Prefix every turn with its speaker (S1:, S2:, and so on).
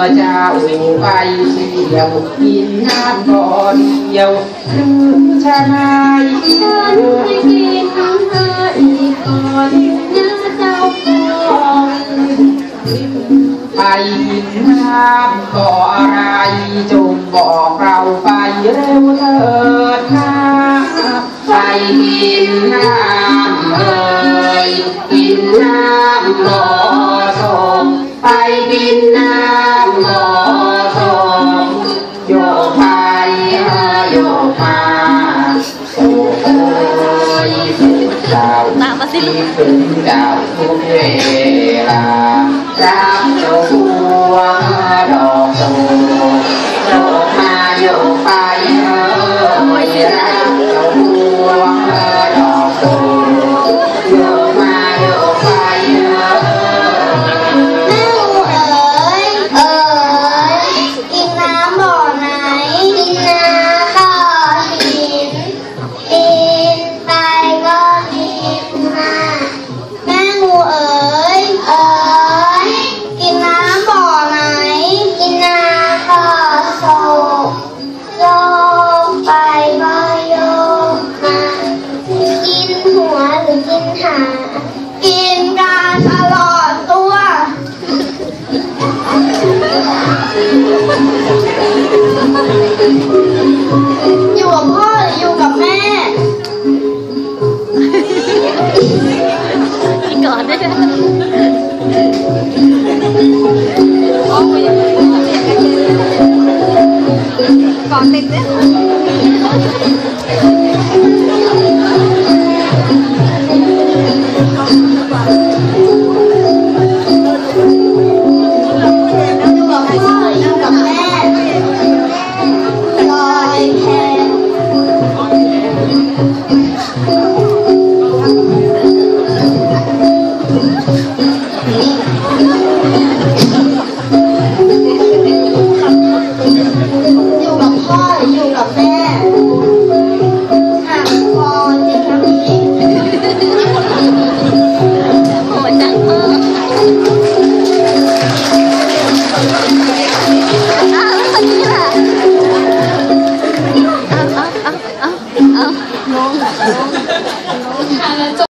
S1: อเมื่อเจ้าไปเที่ยวกินน้ำก่อนเดียวหรือชะนาย
S2: ฉันไม่กินอาหารอีกก่อนนะเจ้าของ
S1: ไปกินน้ำก่ออะไรจงบอกเราไปเร็วเถิดนะไปกินน้ำเอ่ยกินน้ำบ่อทองไปกินน้ำ
S3: đứng đạo thuộc về là đám chỗ vua đỏ tù đổ ma dầu pha กินหางกินกันตลอดตัว อยู่กับพ่อหรืออยู่กับแม่
S4: อีกก่อนได้ไหมโอ้ยก่อนติดเนี่ย